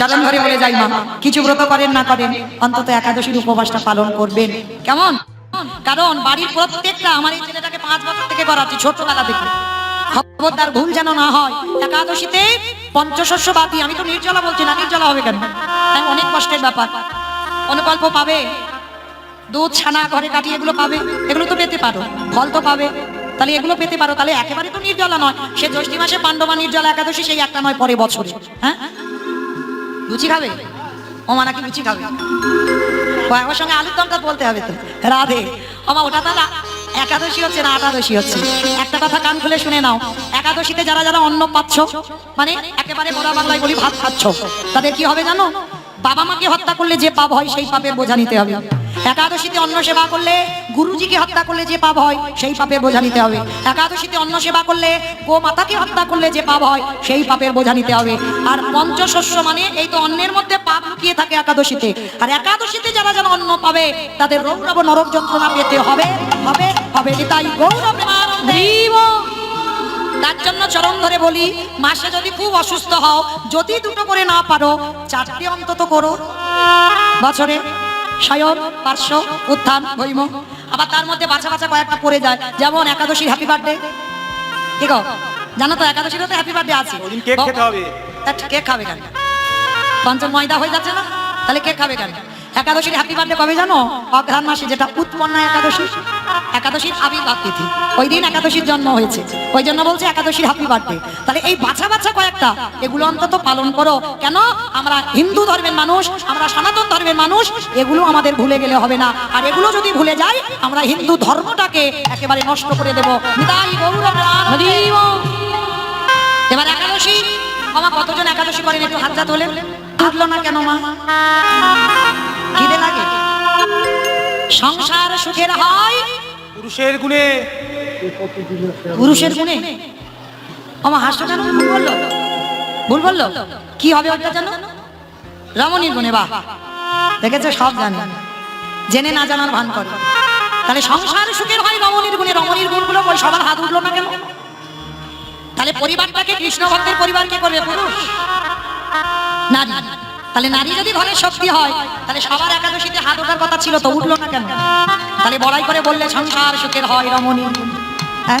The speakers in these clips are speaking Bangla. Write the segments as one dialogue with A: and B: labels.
A: সাধন ধরে বলে যাই মা। কিছু ব্রত করেন না করেন, অন্তত একাদশীর উপবাসটা পালন করবেন। কেমন? কারণ বাড়ির প্রত্যেকটা আমার এই ছেলেটাকে পাঁচ বছর থেকে করাচ্ছি ছোটবেলা থেকে। খবরদার ভুল যেন না হয়, একাদশীতে পঞ্চশস্য বাতি, আমি তো নির্জলা বলছি না, নির্জলা হবে কেন? অনেক কষ্টের ব্যাপার। অনুকল্প পাবে? দুধ, ছানা, ঘরে কাটিয়ে এগুলো পাবে? এগুলো তো পেতে পারো। ফল তো পাবে। তাহলে এগুলো পেতে পারো। তাহলে একেবারে তো নির্জলা নয়। সে জ্যৈষ্ঠী মাসে পাণ্ডবা নির্জলা একাদশী, সেই একটা নয় পরে বছরে। হ্যাঁ? লুচি খাবে? ও মা নাকি লুচি খাবে? আমার সঙ্গে আলুর দমটা বলতে হবে তো। রাধে, ওমা, ওটা তাহলে একাদশী হচ্ছে না একাদশী হচ্ছে? একটা কথা কান খুলে শুনে নাও। একাদশীতে যারা যারা অন্ন পাচ্ছ মানে একেবারে বড় বাংলায় বলি ভাত খাচ্ছ, তাদের কি হবে জানো? বাবা মাকে হত্যা করলে যে পাপ হয় সেই পাপের বোঝা নিতে হবে। একাদশীতে অন্ন সেবা করলে গুরুজিকে হত্যা করলে যে পাপ হয় সেই পাপের বোঝা নিতে হবে। একাদশীতে অন্ন সেবা করলে গো মাতাকে হত্যা করলে যে পাপ হয় সেই পাপের বোঝা নিতে হবে। আর পঞ্চশস্য মানে এই তো অন্নের মধ্যে পাপ লুকিয়ে থাকে একাদশীতে। আর একাদশীতে যারা যারা অন্ন পাবে, তাদের রৌরব নরক যন্ত্রণা পেতে হবে হবে হবে তাই গৌরব। তার জন্য চরম ধরে বলি মাসে যদি খুব অসুস্থ হও যদি দুটো করে না পারো চারটে অন্তত করো। বছরে শয়ন পার্শ্ব উত্থান হৈম আবার তার মধ্যে বাছা বাছা কয়েকটা পড়ে যায়। যেমন একাদশীর হ্যাপি বার্থডে ঠিক? জানো তো একাদশীর তো হ্যাপি বার্থডে আছে।
B: কেক খেতে হবে।
A: কেক খাবে কেন? পঞ্চম ময়দা হয়ে যাচ্ছে না? তাহলে কেক খাবে কেন? একাদশীর হ্যাপি বার্থডে কবে জানো অঘ্রাণ মাসে যেটা উৎপন্না একাদশী একাদশীর আবির্ভাব তিথি ওই দিন একাদশীর জন্ম হয়েছে ওই জন্য বলছে একাদশীর হ্যাপি বার্থডে তাহলে এই বাছা বাছা কয়েকটা এগুলো অন্তত পালন করো কেন আমরা হিন্দু ধর্মের মানুষ আমরা সনাতন ধর্মের মানুষ এগুলো আমাদের ভুলে গেলে হবে না আর এগুলো যদি ভুলে যাই আমরা হিন্দু ধর্মটাকে একেবারে নষ্ট করে দেবো এবার একাদশী আমার কতজন একাদশী করেন একটু হাতটা তোলে উঠল না কেন মা খিদে লাগে। সংসার সুখের হয়
B: পুরুষের গুণে।
A: পুরুষের গুণে। আমার হাসটা কেন? ভুল বলল। ভুল বলল? কি হবে ওটা জানো? রমণীর গুণে বাহ। দেখেছ? সব জানে। জেনে না জানার ভান করে। তাহলে সংসার সুখের হয় রমণীর গুণে। রমণীর গুণগুলো বল সবার হাত উঠল না কেন? তাহলে পরিবারটাকে কৃষ্ণ ভক্তের পরিবার কে করবে? পুরুষ? নারী। তাহলে নারী যদি ঘরের শক্তি হয়, তাহলে সবার একাদশীতে হাত ওঠার কথা ছিল তো, উঠল না কেন? তাহলে বড়াই করে বললে, সংসার সুখের হয় রমণী। হ্যাঁ?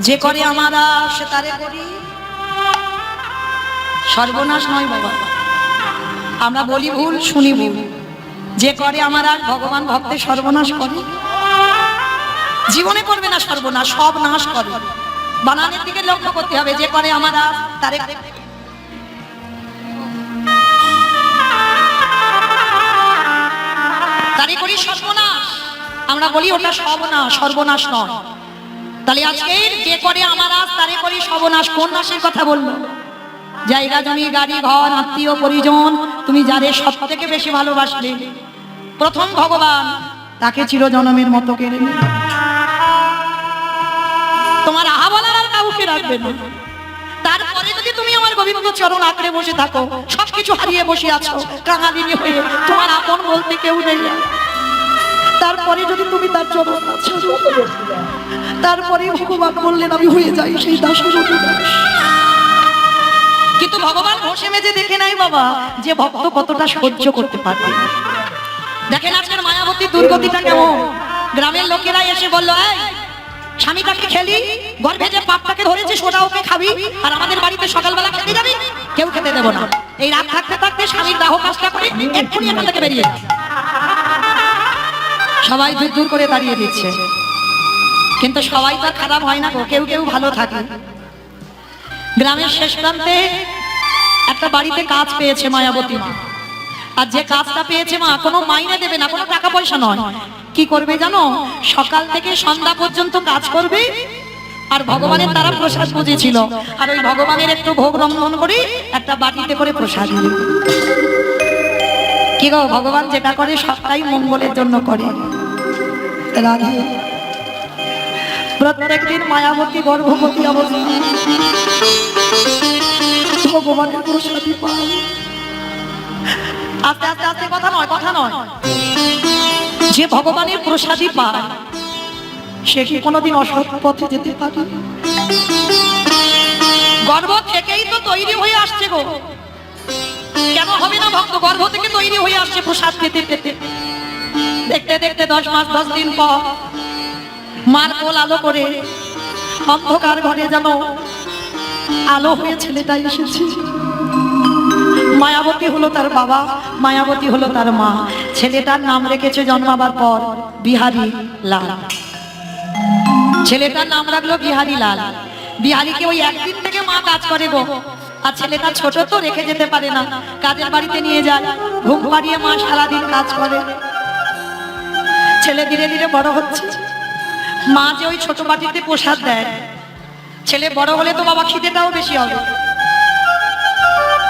A: যে করে আমারা সর্বনাশ নয় বাবা। আমরা বলি ভুল, শুনি ভুল। যে করে আমার আর, ভগবান ভক্তের সর্বনাশ করে। জীবনে করবে না সর্বনাশ, সব নাশ করে। বানানের দিকে লক্ষ্য করতে হবে, যে করে আমরা তারে তারে করি সর্বনাশ। আমরা বলি ওটা সর্বনাশ সর্বনাশ নয়। তাহলে আজকে যে করে আমার আজ, তারে করি সর্বনাশ, কোন নাশের কথা বলব? জায়গা, জমি, গাড়ি, ঘর, আত্মীয়, পরিজন, তুমি যাদের সব থেকে বেশি ভালোবাসলে প্রথম ভগবান তাকে চিরজনমের মতো কেড়ে। তোমার আহা বলার আর কাউকে রাখবে না। তারপরে যদি তুমি আমার গোবিন্দ চরণ আঁকড়ে বসে থাকো, সবকিছু হারিয়ে বসে আছো, কাঙালিনী হয়ে, তোমার আপন বলতে কেউ নেই। তারপরে যদি তুমি তার চরণ তারপরে ভগবান বললেন, আমি হয়ে যাই, সেই দাস কিন্তু ভগবান বসে মেজে দেখে নাই বাবা, যে ভক্ত কতটা সহ্য করতে পারবে। দেখেন আজকের মায়াবতী দুর্গতিটা কেমন। গ্রামের লোকেরা এসে বলল, এই, স্বামীটাকে খেলি, গর্ভে যে পাপটাকে ধরেছে সোটা ওকে খাবি, আর আমাদের বাড়িতে সকালবেলা খেতে যাবি, কেউ খেতে দেবো না। এই রাত থাকতে থাকতে স্বামীর দাহ কাজটা করে এক্ষুনি থেকে বেরিয়ে যা। সবাই দূর দূর করে দাঁড়িয়ে দিচ্ছে। কিন্তু সবাই তো খারাপ হয় না গো, কেউ কেউ ভালো থাকে। গ্রামের শেষ প্রান্তে একটা বাড়িতে কাজ পেয়েছে মায়াবতী মা। আর যে কাজটা পেয়েছে মা, কোনো মাইনে দেবে না, কোনো টাকা পয়সা নয়। কি করবে জানো? সকাল থেকে সন্ধ্যা পর্যন্ত কাজ করবে, আর ভগবানের তারা প্রসাদ বুঝেছিল। আর ওই ভগবানের একটু ভোগ রন্ধন করে একটা বাটিতে করে প্রসাদ কি গো, ভগবান যেটা করে সবটাই মঙ্গলের জন্য করে। রাধে। প্রত্যেকদিন মায়াবতী, গর্ভবতী আস্তে আস্তে আস্তে, কথা নয় কথা নয়। যে ভগবানের প্রসাদী পায়, সে কি কোনোদিন অসৎ পথে যেতে পারে? গর্ব থেকেই তো তৈরি হয়ে আসছে গো। কেন হবে না ভক্ত? গর্ভ থেকে তৈরি হয়ে আসছে প্রসাদ পেতে পেতে দেখতে দেখতে দশ মাস, দশ দিন পর মার কোল আলো করে অন্ধকার ঘরে যেন আলো হয়ে ছেলেটা এসেছে। মায়াবতী হলো তার বাবা, মায়াবতী হলো তার মা। ছেলেটার নাম রেখেছে জন্মাবার পর বিহারি লাল। ছেলেটার নাম রাখল বিহারি লাল। বিহারিকে ওই একদিন থেকে মা কাজ করে গো। আর ছেলেটা ছোট তো রেখে যেতে পারে না। কাজের বাড়িতে নিয়ে যায়। ঘুম পাড়িয়ে মা সারাদিন কাজ করে। ছেলে ধীরে ধীরে বড় হচ্ছে। মা যে ওই ছোট বাটিতে প্রসাদ দেয়, ছেলে বড় হলে তো বাবা খিদেটাও বেশি হবে।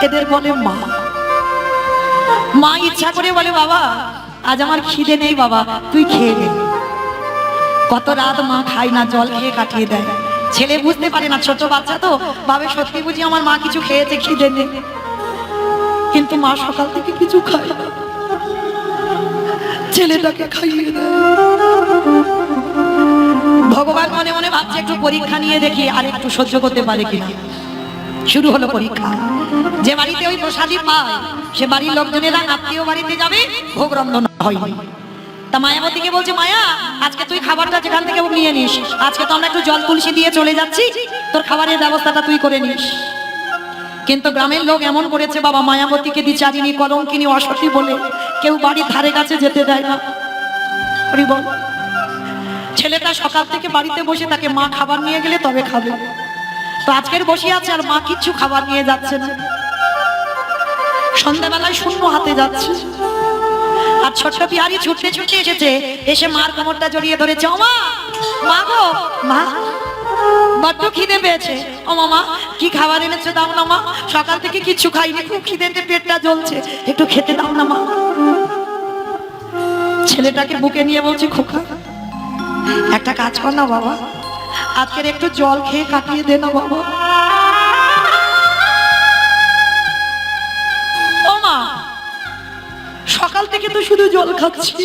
A: এদের বলে মা। মা ইচ্ছা করে বলে, বাবা, আজ আমার খিদে নেই বাবা, তুই খেয়ে নে। কত রাত মা খায় না, জল খেয়ে কাটিয়ে দেয়। ছেলে বুঝতে পারে না, ছোট বাচ্চা তো ভাবে সত্যি বুঝি আমার মা কিছু খেয়েছে, খিদে নেই। কিন্তু মা সকাল থেকে কিছু খায় না। ছেলেটাকে খাইয়ে ভগবান মনে মনে ভাবছে, একটু পরীক্ষা নিয়ে দেখি আর একটু সহ্য করতে পারে কিনা। শুরু হলো পরীক্ষা। যে বাড়িতে ওই প্রসাদী পায়, সে বাড়ির লোকজনেরা আত্মীয় বাড়িতে যাবে, ভোগ রন্ধন হয়। তা মায়াবতীকে বলছে, মায়া, আজকে তুই খাবারটা যেখান থেকে নিয়ে নিস, আজকে তো আমরা একটু জল তুলসী দিয়ে চলে যাচ্ছি, তোর খাবারের ব্যবস্থাটা তুই করে নিস। কিন্তু গ্রামের লোক এমন করেছে, বাবা, মায়াবতীকে দ্বিচারিণী কলঙ্কিনী অসতী বলে কেউ বাড়ির ধারে কাছে যেতে দেয় না। ছেলেটা সকাল থেকে বাড়িতে বসে তাকে মা খাবার নিয়ে গেলে তবে খাবে। তো আজকের বসে আছে আর মা কিচ্ছু খাবার নিয়ে যাচ্ছে না। সন্ধ্যাবেলায় শূন্য হাতে যাচ্ছে। আর ছোট্ট বিহারি ছুটতে ছুটতে এসেছে, এসে মার কোমরটা জড়িয়ে ধরেছে ও মা গো, মা। বড্ড খিদে পেয়েছে। ও মামা, কি খাবার এনেছো না মা? সকাল থেকে খাইনি, খুব খিদেতে পেটটা জ্বলছে। একটু খেতে না মা। ছেলেটাকে বুকে নিয়ে বলছি, খোকা, একটা কাজ কর না বাবা। আজকের একটু জল খেয়ে কাটিয়ে দে না বাবা। ও মা, সকাল থেকে তো শুধু জল খাচ্ছি।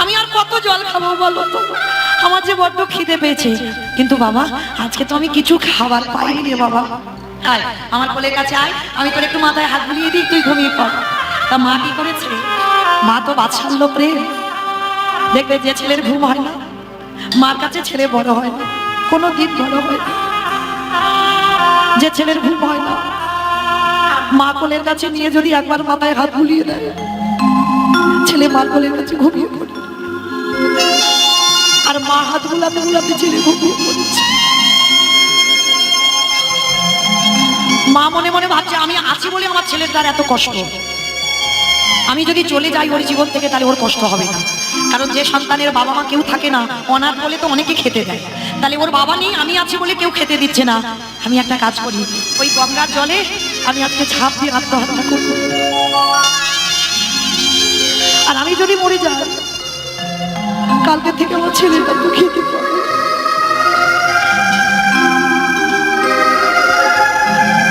A: আমি আর কত জল খাব বলো আমার যে বড্ড খিদে পেয়েছে। কিন্তু বাবা, আজকে তো আমি কিছু খাবার পাইনি রে বাবা। আয়, আমার কোলের কাছে আয়, আমি তোর একটু মাথায় হাত বুলিয়ে দিই, তুই ঘুমিয়ে পড়। তা মা কি করেছে? মা তো বাৎসল্য প্রেম দেখবে যে ছেলের ঘুম হয় না, মার কাছে ছেলে বড় হয় না কোনো দিন বড় হয় না। যে ছেলের ঘুম হয় না, মা কোলের কাছে নিয়ে যদি একবার মাথায় হাত বুলিয়ে দেয়, ছেলে মা কোলের কাছে ঘুমিয়ে পড়ে। আর মা হাত বুলাতে বুলাতে ছেলে মা মনে মনে ভাবছে, আমি আছি বলে আমার ছেলের তার এত কষ্ট। আমি যদি চলে যাই ওর জীবন থেকে, তাহলে ওর কষ্ট হবে না। কারণ যে সন্তানের বাবা মা কেউ থাকে না, অনাথ বলে তো অনেকে খেতে দেয়। তাহলে ওর বাবা নেই, আমি আছি বলে কেউ খেতে দিচ্ছে না। আমি একটা কাজ করি, ওই গঙ্গার জলে আমি আজকে ছাপ দিয়ে আত্মহত্যা করব। আর আমি যদি মরে যাই কালকে থেকে আমার ছেলেটা দুঃখিত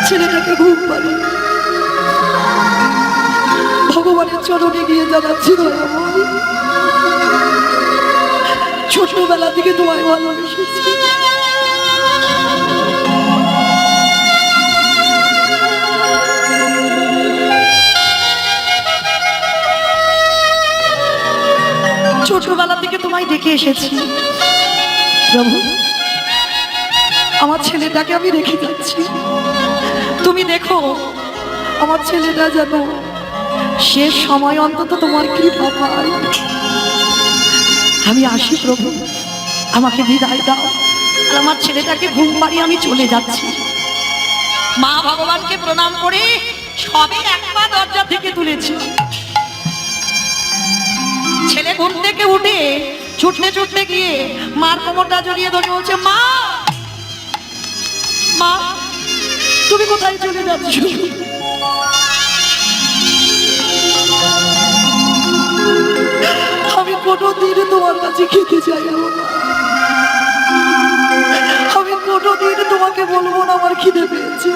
A: ছেলেটাকে ঘুম পারে ভগবানের চরণে গিয়ে জানাচ্ছি ছোটবেলা থেকে তোমায় ভালোবেসেছি। ছোটবেলা থেকে তোমায় ডেকে এসেছি। আমার ছেলেটাকে আমি রেখে যাচ্ছি। তুমি দেখো, আমার ছেলেটা যেন শেষ সময় অন্তত তোমার কৃপা পায়। আমি আসি, প্রভু, আমাকে বিদায় দাও। আর আমার ছেলেটাকে ঘুম পাড়িয়ে আমি চলে যাচ্ছি। মা ভগবানকে প্রণাম করে সবে এক পা দরজা থেকে তুলেছি। ছেলে ঘুম থেকে উঠে ছুটতে ছুটতে গিয়ে মার কোমরটা জড়িয়ে ধরে বলছে, মা! মা! তুমি কোথায় চলে যাচ্ছ? আমি কোনো দিন তোমার কাছে খেতে চাইব না। আমি কোনো দিন তোমাকে বলব না, আমার খিদে পেয়েছে।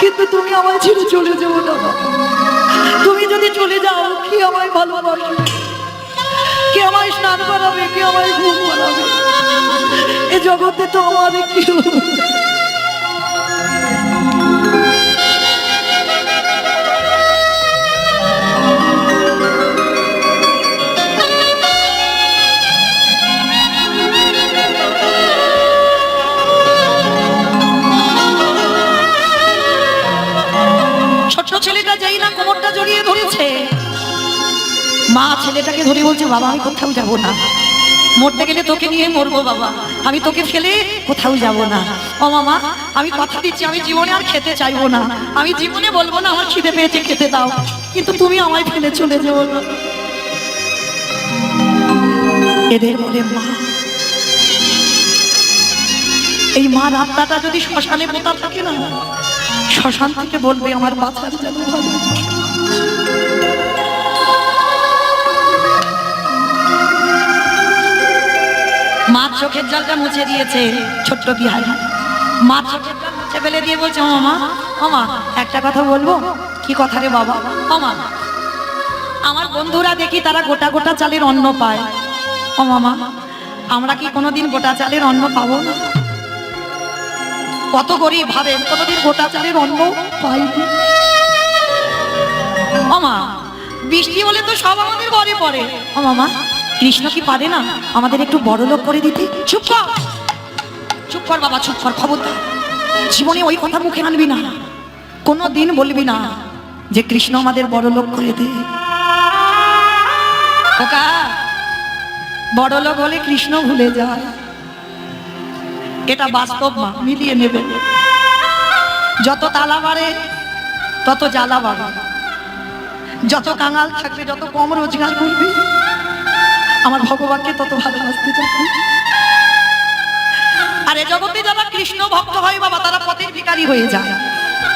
A: কিন্তু তুমি আমায় ছেড়ে চলে যাব না। তুমি যদি চলে যাও, কি আমায় ভালোবাসো? কে আমায় স্নান করাবে, কে আমায় ঘুম করাবে এ জগতে তো আমার কেউ মা ছেলেটাকে ধরে বলছে, বাবা, আমি কোথাও যাব না। মরতে গেলে তোকে নিয়ে মরবো বাবা। আমি তোকে ফেলে কোথাও যাব না। ও মামা, আমি কথা দিচ্ছি, আমি জীবনে আর খেতে চাইব না। আমি জীবনে বলব না, আমার খিদে পেয়েছে, খেতে দাও। কিন্তু তুমি আমায় ফেলে চলে যেও না। এদের বলে, মা, এই মা রাস্তাটা যদি শ্মশানে পোতা থাকে না, শ্মশান থেকে বলবে আমার ভালো মা চোখের জলটা মুছে দিয়েছে, ছোট্ট বিহারি মা চোখের জল মুছে ফেলে দিয়ে বলছে, ও মা মা, একটা কথা বলব? কি কথা রে বাবা? ও মা, আমার বন্ধুরা দেখি তারা গোটা গোটা চালের অন্ন পায়। ও মামা আমরা কি কোনোদিন গোটা চালের অন্ন পাবো না? কত গরিব ভাবেন কোনোদিন গোটা চালের অন্ন পাইনি ও মা, বৃষ্টি হলে তো সব আমাদের ঘরে পড়ে। ও মামা কৃষ্ণ কি পারে না? আমাদের একটু বড় লোক করে দিতে? চুপ কর! চুপ কর বাবা, চুপ কর, খবরদার। জীবনে ওই কথা মুখে আনবি না। কোনো দিন বলবি না যে কৃষ্ণ আমাদের বড় লোক করে দে। খোকা, বড় লোক হলে কৃষ্ণ ভুলে যায়। এটা বাস্তব মা মিলিয়ে নেবে। যত তালা বাড়ে, তত জ্বালা বাড়ে। যত কাঙাল থাকবে, যত কম রোজগার করবে আমার ভগবানকে তত ভালোবাসতে চাকরি আর এ জগতে যারা কৃষ্ণ ভক্ত হয় বাবা, তারা পথের ভিকারি হয়ে যায়।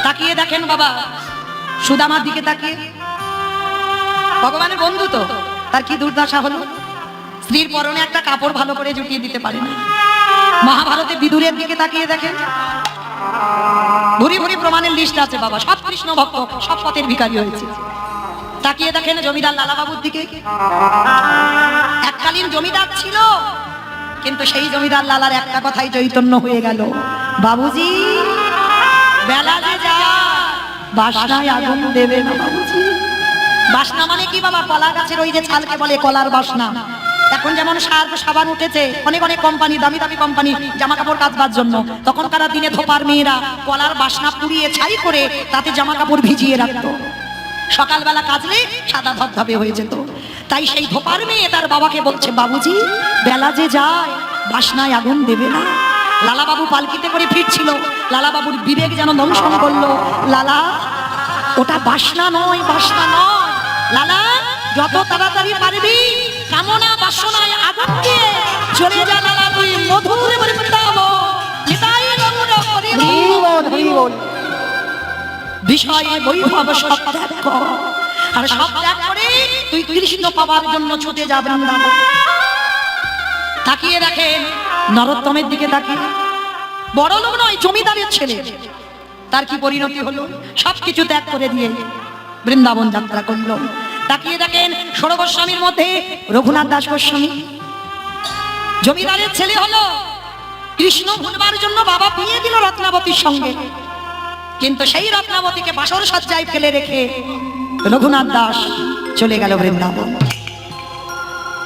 A: তাকিয়ে দেখেন বাবা, সুদামার দিকে তাকিয়ে। ভগবানের বন্ধু তো, তার কি দুর্দশা হলো? স্ত্রীর পরনে একটা কাপড় ভালো করে জুটিয়ে দিতে পারে না। মহাভারতে বিদুরের দিকে তাকিয়ে দেখেন। ভুরি ভুরি প্রমাণের লিস্ট আছে বাবা, সব কৃষ্ণ ভক্ত, সব পথের ভিকারি হয়েছে। তাকিয়ে দেখেন জমিদার লালাবাবুর দিকে। এককালীন জমিদার ছিল, কিন্তু সেই জমিদার লালার একটা কথাই চৈতন্য হয়ে গেল। বাবুজি, বেলা যে যা বাসনায় আগুন দেবে না বাবুজি। বাসনা মানে কি বাবা? কলা গাছের ওই যে ছালকে বলে কলার বাসনা। এখন যেমন সার সাবান উঠেছে, অনেক অনেক কোম্পানি, দামি দামি কোম্পানি জামা কাপড় কাচবার জন্য। তখনকার দিনে ধোপার মেয়েরা কলার বাসনা পুড়িয়ে ছাই করে তাতে জামা কাপড় ভিজিয়ে রাখতো। সকালবেলা কাজলে সাদা ধবধবে হয়ে যেত। তাই সেই ধোপার মেয়ে তার বাবাকে বলছে, বাবুজি, বেলা যে যায়, বাসনায় আগুন দেবে না। লালা বাবু পালকিতে করে ফিরছিল। লালা বাবুর বিবেক যেন দংশন করল। লালা, ওটা বাসনা নয় বাসনা নয়। লালা, যত তাড়াতাড়ি পারবি, কামনা বাসনায় আগুন দিয়ে চলে যা লালা, তুই মধুর বৃন্দাবন। নিতাই গৌর হরিবল। বিষয় বৈভব সব কর। আর সব ত্যাগ করে তুই কৃষ্ণ পাবার জন্য ছুটে যা বৃন্দাবন। তাকিয়ে দেখেন নরোত্তমের দিকে তাকিয়ে। বড় লোক নয়, জমিদারের ছেলে। তার কি পরিণতি হলো? সবকিছু ত্যাগ করে দিয়ে বৃন্দাবন যাত্রা করল। তাকিয়ে দেখেন ষোড় গোস্বামীর মধ্যে রঘুনাথ দাস গোস্বামী। জমিদারের ছেলে হলো কৃষ্ণ ভুলবার জন্য বাবা বিয়ে দিল রত্নাবতীর সঙ্গে। কিন্তু সেই রত্নাবতীকে বাসর সজ্জায় ফেলে রেখে রঘুনাথ দাস চলে গেল বৃন্দাবন।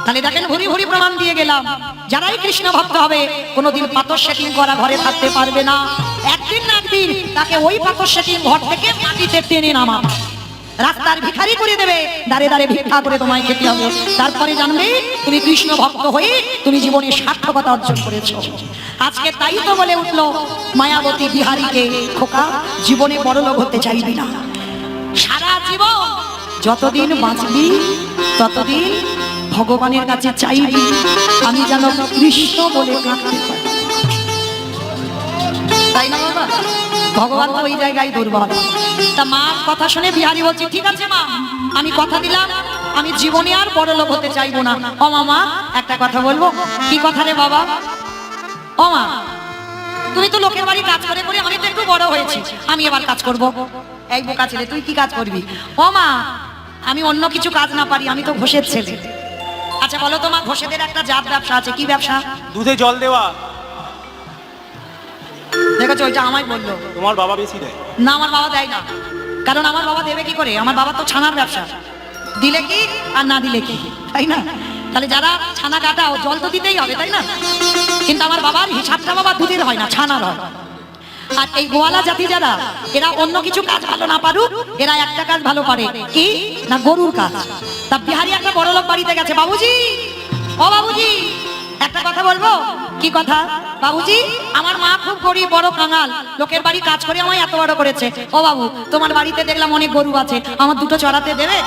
A: তাহলে দেখেন ভুরি ভুরি প্রমাণ দিয়ে গেলাম। যারাই কৃষ্ণ ভক্ত হবে, কোনোদিন পাথর সেটিং করা ঘরে থাকতে পারবে না। একদিন না একদিন তাকে ওই পাথর সেটিং ঘর থেকে মাটিতে টেনে নামা রাস্তার ভিখারি করে দেবে। দাঁড়ে দাঁড়ে ভিক্ষা করে তোমায় খেতে হবে। তারপরে জানবে, তুমি কৃষ্ণ ভক্ত হয়ে তুমি জীবনে সার্থকতা অর্জন করেছ। আজকে তাই তো বলে উঠল, মায়াবতী বিহারীকে খোকা, জীবনে বড়লোক হতে চাইবি না। সারা জীবন যতদিন বাঁচবি, ততদিন ভগবানের কাছে চাইবি, আমি যেন কৃষ্ণ বলে কাঁদতে পারি। তাই না বাবা? ভগবান ওই জায়গায় দুর্বল। তা মা কথা শুনে বিহারি বলছি, ঠিক আছে মা, আমি কথা দিলাম, আমি জীবনে আর বড় লোক হতে চাইব না। ও মামা একটা কথা বলব? কি কথা রে বাবা? ও মা, তুমি তো লোকের বাড়ি কাজ করে করে আমি তো একটু বড় হয়েছি, আমি এবার কাজ করব। এই বোকা ছেলে, তুই কি কাজ করবি? ও মা, আমি অন্য কিছু কাজ না পারি, আমি তো ঘোষের ছেলে। আচ্ছা বলো তোমার ঘোষেদের একটা জাত ব্যবসা আছে, কি ব্যবসা?
B: দুধে জল দেওয়া।
A: দেখেছ ওইটা আমায় বলল।
B: তোমার বাবা বেশি দেয়।
A: না আমার বাবা দেয় না। কারণ আমার বাবা দেবে কি করে? আমার বাবা তো ছানার ব্যবসা। দিলে কি আর না দিলে কি? তাই না? তাহলে যারা ছানা কাটাও জল তো দিতেই হবে তাই না? কিন্তু আমার বাবার হিসাবটা বাবা দুধের হয় না ছানার হয়। আর এই গোয়ালা জাতি যারা এরা অন্য কিছু কাজ ভালো না পারুক এরা একটা কাজ ভালো পারে। কি? না গরুর কাজ। তা বিহারি একটা বড় লোক বাড়িতে গেছে বাবুজি। ও বাবুজি একটা কথা বলব? কি কথা? বাবুজি, আমার মা খুব গরিব, বড় কাঙাল। লোকের বাড়ি কাজ করে আমায় এত বড় করেছে। ও বাবু, তোমার বাড়িতে দেখলাম অনেক গরু আছে। আমার দুটো চড়াতে দেবে?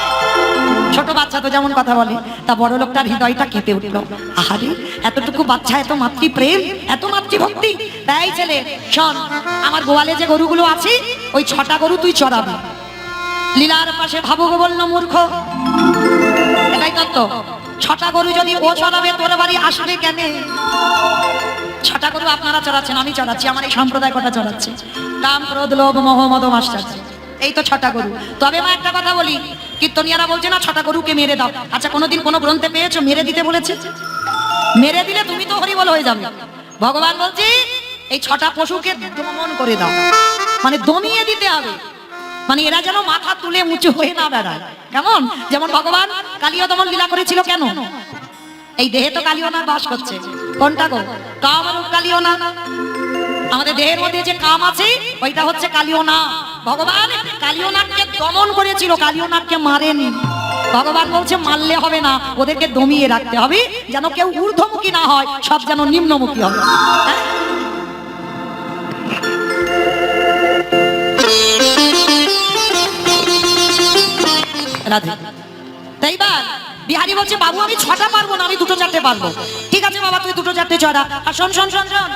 A: ছোট বাচ্চা তো যেমন কথা বলে, তা বড় লোকটার হৃদয়টা কেঁপে উঠল। আহারে, এতটুকু বাচ্চা, এত মাতৃ প্রেম এত মাতৃভক্তি। তাই ছেলে, শোন, আমার গোয়ালে যে গরুগুলো আছে, ওই ছটা গরু তুই চড়াবি। লীলার পাশে ভাবুক বলল, মূর্খ। এটাই তত্ত্ব। ছটা গরু যদি ও চড়াবে, তোর বাড়ি আসবে কেন? ছটা গরু আপনারা চড়াচ্ছেন, আমি চড়াচ্ছি, আমার এই সম্প্রদায় কটা চড়াচ্ছে। কাম ক্রোধ, লোভ, মোহ, মদ মাস্টার এই তো ছটা গরু। তবে মা একটা কথা বলি, কীর্তনিয়ারা বলছে না, ছটা গরুকে মেরে দাও। আচ্ছা কোনোদিন কোনো গ্রন্থে পেয়েছ, মেরে দিতে বলেছে? মেরে দিলে তুমি তো হরিবল হয়ে যাবে। ভগবান বলছি, এই ছটা পশুকে দমন করে দাও। মানে দমিয়ে দিতে হবে। মানে এরা যেন মাথা তুলে উঁচু হয়ে না বেড়ায়। কেমন? যেমন ভগবান কালিও দমন লীলা করেছিল কেন? এই দেহে তো কালিওনার বাস করছে। কোনটা গো? কাম কালিওনা আমাদের দেহের মধ্যে যে কাম আছে, ওইটা হচ্ছে কালিওনা ভগবান কালিওনাথকে দমন করেছিল কালিওনাথকে মারেনি। ভগবান বলছে, মারলে হবে না, ওদেরকে দমিয়ে রাখতে হবে, যেন কেউ ঊর্ধ্বমুখী না হয়, সব যেন নিম্নমুখী হবে। রাধে তাই বা? বিহারি বলছে, বাবু, আমি ছটা পারব না, আমি দুটো চারটে পারব। ঠিক আছে বাবা, তুই দুটো চারটে চড়া। আর শোন শোন শোন শোন,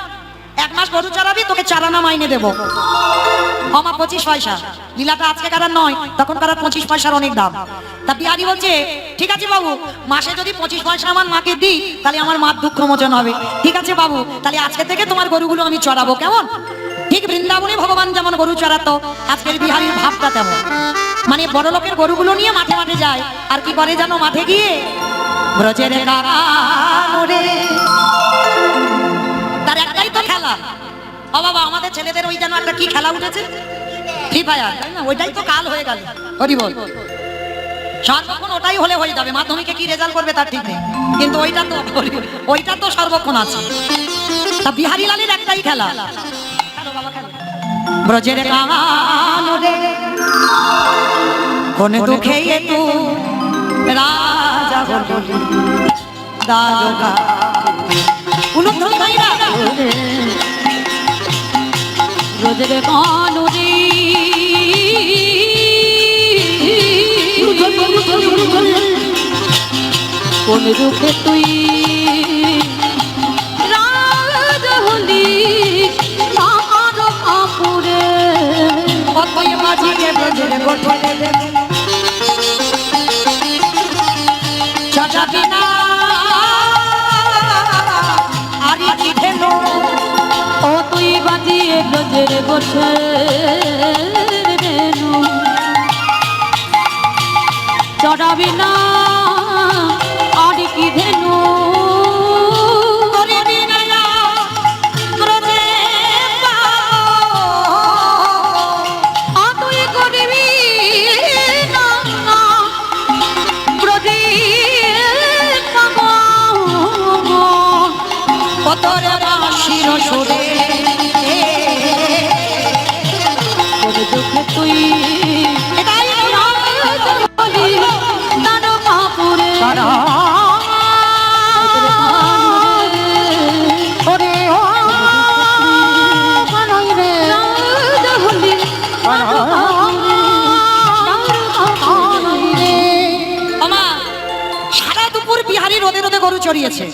A: এক মাস গরু চড়াবি, তোকে চারানা মাইনে দেবো। হমা পঁচিশ পয়সা। লীলাটা আজকে কারার নয়, তখন কারার পঁচিশ পয়সার অনেক দাম। তা বিহারি বলছে, ঠিক আছে বাবু, মাসে যদি পঁচিশ পয়সা আমার মাকে দিই, তাহলে আমার মার দুঃখ মোচন হবে। ঠিক আছে বাবু, তাহলে আজকে থেকে তোমার গরুগুলো আমি চড়াবো, কেমন? ঠিক বৃন্দাবনে ভগবান যেমন গরু চড়াতো, আজকের বিহারীর ভাবটা তেমন। মানে বড় লোকের গরুগুলো নিয়ে মাঠে মাঠে যায়, আর কি করে জানো মাঠে গিয়ে? ব্রজের তার একটাই তো খেলা। ও বাবা, আমাদের ছেলেদের ওই যেন একটা কি খেলা উঠেছে? ফ্রি ফায়ার তাই না? ওইটাই তো কাল হয়ে গেল। হরি বল। সর্বক্ষণ ওটাই হলে হয়ে যাবে। মাধ্যমিকে কি রেজাল্ট করবে তার ঠিক নেই। কিন্তু ওইটা তো ওইটা তো সর্বক্ষণ আছে। তা বিহারি লালের একটাই খেলো। ব্রজের গানে কোন দুঃখে তু রাজা হলি দারোগা উলুধ্বনি গাইরা
C: কানুরি কোন তুই
A: ব্রজের গোঠনে দেবে। চটাবি না আরি কি ঢেলো
C: ও তুই বাজিয়ে রোজের গোছে চড়াবি না।
A: রোদে রোদে গরু চড়িয়েছে।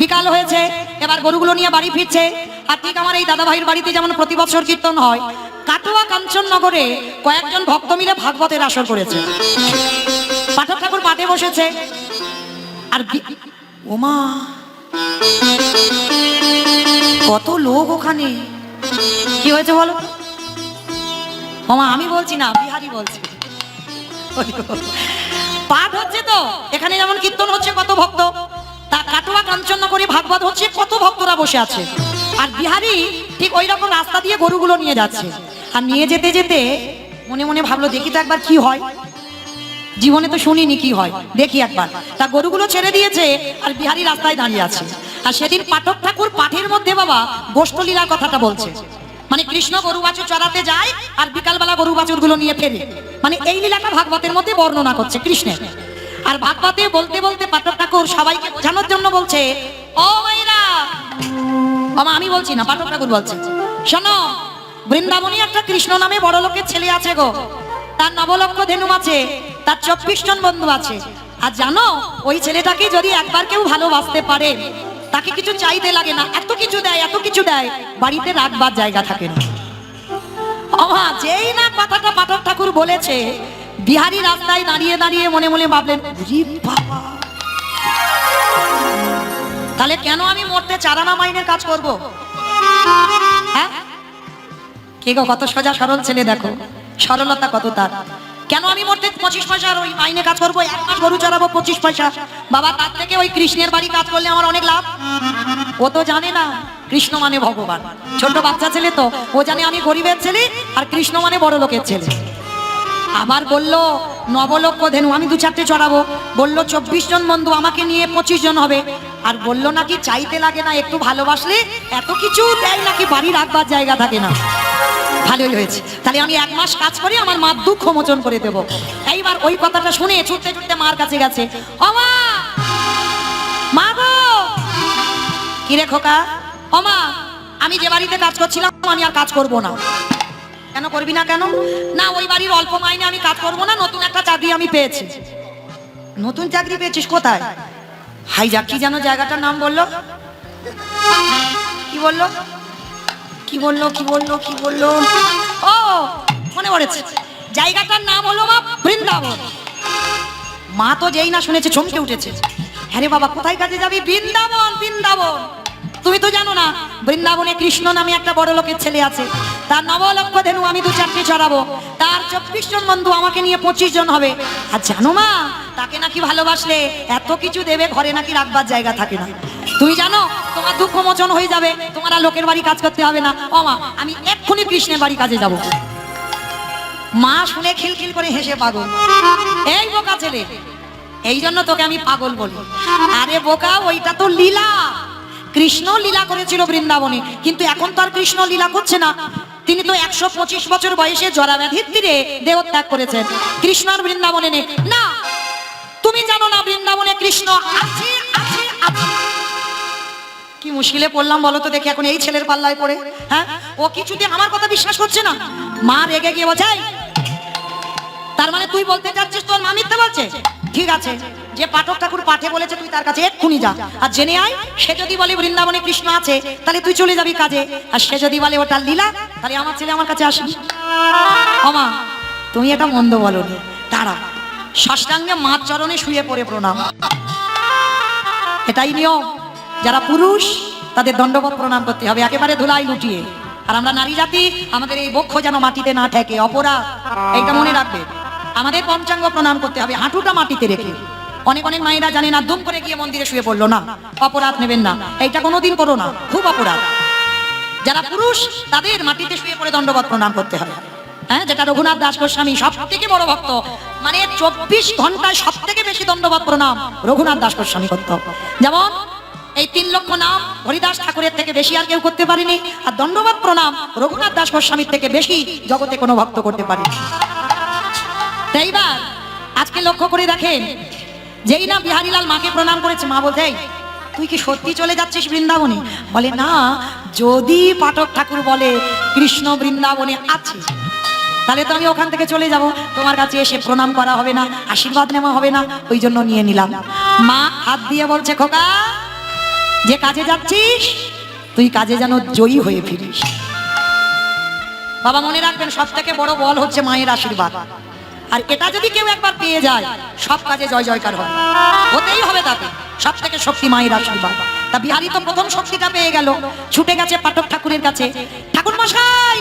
A: বিকাল হয়েছে, এবার গরুগুলো নিয়ে বাড়ি ফিরছে। আর ঠিক আমার এই দাদা ভাইয়ের বাড়িতে যেমন প্রতি বছর কীর্তন হয়, কাটোয়া কাঞ্চননগরে কয়েকজন ভক্ত মিলে ভাগবতের আসর করেছে। পাঠক ঠাকুর পাঠে বসেছে। আর ওমা, কত লোক ওখানে। কি হয়েছে বলো? ওমা, আমি বলছি না, বিহারি বলছি। পাঠ হচ্ছে তো? এখানে যেমন কীর্তন হচ্ছে, কত ভক্ত। তা কাটোয়া কাঞ্চন করে ভাগবত হচ্ছে, কত ভক্তরা বসে আছে। আর বিহারি ঠিক ওই রকম রাস্তা দিয়ে গরুগুলো নিয়ে যাচ্ছে। আর নিয়ে যেতে যেতে মনে মনে ভাবলো, দেখি তো একবার কি হয়। জীবনে তো শুনিনি কি হয়। দেখি একবার। তা গরুগুলো ছেড়ে দিয়েছে আর বিহারি রাস্তায় দাঁড়িয়ে আছে। আর সেদিন পাঠক ঠাকুর পাঠের মধ্যে বাবা গোষ্ঠলীলার কথাটা বলছে। মানে কৃষ্ণ গরু বাছুর চড়াতে যায় আর বিকালবেলা গরু বাছুরগুলো নিয়ে ফেরে। মানে এই লীলাটা ভাগবতের মধ্যে বর্ণনা করছে কৃষ্ণের। আর ভাগবতে বলতে বলতে পাঠক ঠাকুর সবাইকে বোঝানোর জন্য বলছে, ও মাইরা আমা আমি বলছি না, পাঠক ঠাকুর বলছে, শোনো, বৃন্দাবনী একটা কৃষ্ণ নামে বড় লোকের ছেলে আছে গো। তার নবলক্ষ ধেনু আছে, তার চব্বিশ জন বন্ধু আছে। আর জানো, ওই ছেলেটাকে যদি একবার কেউ ভালোবাসতে পারে তাকে কিছু চাইতে লাগে না, এত কিছু দেয়, এত কিছু দেয়। বাড়িতে রাখবার জায়গা থাকে না। অমা, যেই না কথাটা পাঠক ঠাকুর বলেছে, বিহারি রাস্তায় দাঁড়িয়ে দাঁড়িয়ে মনে মনে ভাবলেন "ওরে বাবা! তাহলে কেন আমি মরতে চারানা মাইনের কাজ করব? হ্যাঁ? কে গো, কত সোজা সরল ছেলে দেখো। সরলতা কত তার? কেন আমি মরতে পঁচিশ পয়সার ওই মাইনে কাজ করব? এক মাস গরু চড়াবো পঁচিশ পয়সা। বাবা, তার থেকে ওই কৃষ্ণের বাড়ি কাজ করলে আমার অনেক লাভ। ও তো জানে না, কৃষ্ণ মানে ভগবান। ছোট বাচ্চা ছেলে তো, ও জানে আমি গরিবের ছেলে আর কৃষ্ণ মানে বড় লোকের ছেলে। আবার বলল নবলক্ষ ধেনু, আমি দু চারটে চড়াবো। বলল, চব্বিশ জন বন্ধু আমাকে নিয়ে পঁচিশ জন হবে। আর বলল নাকি চাইতে লাগে না, একটু ভালোবাসলে এত কিছু দেয় নাকি, বাড়ি রাখবার জায়গা থাকে না। ভালোই হয়েছে। তাহলে আমি এক মাস কাজ করে আমার মার দুঃখ মোচন করে দেবো। এইবার ওই কথাটা শুনে ছুটতে ছুটতে মার কাছে গেছে। ও মা মা গো! কি রে খোকা? ও মা আমি যে বাড়িতে কাজ করছিলাম, আমি আর কাজ করব না। কেন করবি না কেন? না, ওই বাড়ির অল্প মাইনে আমি কাজ করব না, নতুন একটা চাকরি আমি পেয়েছি। নতুন চাকরি পেয়েছিস কোথায়? হাইজা কি যেন জায়গাটার নাম বলল? কি বলল? কি বলল কি বলল কি বলল? ও, মনে পড়েছে। জায়গাটার নাম হলো মা বৃন্দাবন। মা তো যেই না শুনেছে, চমকে উঠেছে। হ্যাঁ রে বাবা, কোথায় কাজে যাবি? বৃন্দাবন বৃন্দাবন। তুমি তো জানো না, বৃন্দাবনে কৃষ্ণ নামে একটা বড় লোকের ছেলে আছে। তার নবলক্ষ ধেনু আমি দু চারটে চড়াবো। তার চব্বিশ জন বন্ধু আমাকে নিয়ে পঁচিশ জন হবে। আর জানো মা, তাকে নাকি ভালোবাসলে এত কিছু দেবে, ঘরে নাকি রাখবার জায়গা থাকে না। তুমি জানো, তোমার দুঃখ মোচন হয়ে যাবে, তোমার আর লোকের বাড়ি কাজ করতে হবে না। ও মা, আমি এক্ষুনি কৃষ্ণের বাড়ি কাজে যাব। মা শুনে খিলখিল করে হেসে পাগল। এই বোকা ছেলে, এই জন্য তোকে আমি পাগল বলি। আরে বোকা, ওইটা তো লীলা। কৃষ্ণ লীলা করেছিল বৃন্দাবনে, কিন্তু এখন তো আর কৃষ্ণ লীলা করছে না। তিনি তো একশো পঁচিশ বছর বয়সে জরা ব্যাধির তীরে দেহত্যাগ করেছেন। কৃষ্ণ আর বৃন্দাবনে নেই। না, তুমি জানো না বৃন্দাবনে কৃষ্ণ আছে আছে আছে। কি মুশকিলে পড়লাম বলো তো দেখি এখন এই ছেলের পাল্লায় পড়ে হ্যাঁ? ও কিছুতে আমার কথা বিশ্বাস করছে না। মা রেগে গিয়ে "এই, তার মানে তুই বলতে চাচ্ছিস তোর মা মিথ্যে বলছে? ঠিক আছে যে পাঠক ঠাকুর পাঠে বলেছে তুই তার কাছে এক্ষুনি যা। আর জেনে আয় সে যদি বলে বৃন্দাবনে কৃষ্ণ আছে তাহলে তুই চলে যাবি কাজে। আর সে যদি বলে ওটা লীলা তাহলে আমার ছেলে আমার কাছে আসবি। অমা তুমি এটা মন্দ বলো তারা ষষ্ঠাঙ্গে মার চরণে শুয়ে পড়ে প্রণাম। এটাই নিয়ম। যারা পুরুষ, তাদের দণ্ডবত প্রণাম করতে হবে, একেবারে ধুলাই লুটিয়ে। আর আমরা নারী জাতি, আমাদের এই বক্ষ যেন মাটিতে না ঠেকে, অপরাধ, এইটা মনে রাখবে। আমাদের পঞ্চাঙ্গ প্রণাম করতে হবে, হাঁটুটা মাটিতে রেখে। অনেক অনেক মায়েরা জানে না দুম করে গিয়ে মন্দিরে শুয়ে পড়ল, না, অপরাধ নেবেন না। এইটা কোনোদিন করো না, খুব অপরাধ। যারা পুরুষ, তাদের মাটিতে শুয়ে পড়ে দণ্ডবত প্রণাম করতে হবে। হ্যাঁ যেটা রঘুনাথ দাস গোস্বামী সব থেকে বড় ভক্ত মানে চব্বিশ ঘন্টায় সব থেকে বেশি দণ্ডবত প্রণাম রঘুনাথ দাস গোস্বামী করত। যেমন এই তিন লক্ষ নাম হরিদাস ঠাকুরের থেকে বেশি আর কেউ করতে পারেনি। আর দণ্ডবত প্রণাম রঘুনাথ দাস গোস্বামীর থেকে বেশি জগতে কোনো ভক্ত করতে তাই এইবার আজকে লক্ষ্য করে দেখেন, যেই না বিহারীলাল মাকে প্রণাম করেছে, মা বলছে তুই কি সত্যি চলে যাচ্ছিস বৃন্দাবনে? বলে, না, যদি পাঠক ঠাকুর বলে কৃষ্ণ বৃন্দাবনে আছে, তাহলে তো আমি ওখান থেকে চলে যাব। তোমার কাছে এসে প্রণাম করা হবে না, আশীর্বাদ নেওয়া হবে না, ওই জন্য নিয়ে নিলাম। মা হাত দিয়ে বলছে, খোকা যে কাজে যাচ্ছিস, তুই কাজে যেন জয়ী হয়ে ফিরিস। বাবা, মনে রাখবেন সব থেকে বড় বল হচ্ছে মায়ের আশীর্বাদ। আর এটা যদি কেউ একবার পেয়ে যায়, সব কাজে জয় জয়কার হয়। হতেই হবে তাকে সব থেকে শক্তি মায়ের আশীর্বাদ। তা বিহারি তো প্রথম শক্তিটা পেয়ে গেল। ছুটে গেছে পাঠক ঠাকুরের কাছে। ঠাকুর মশাই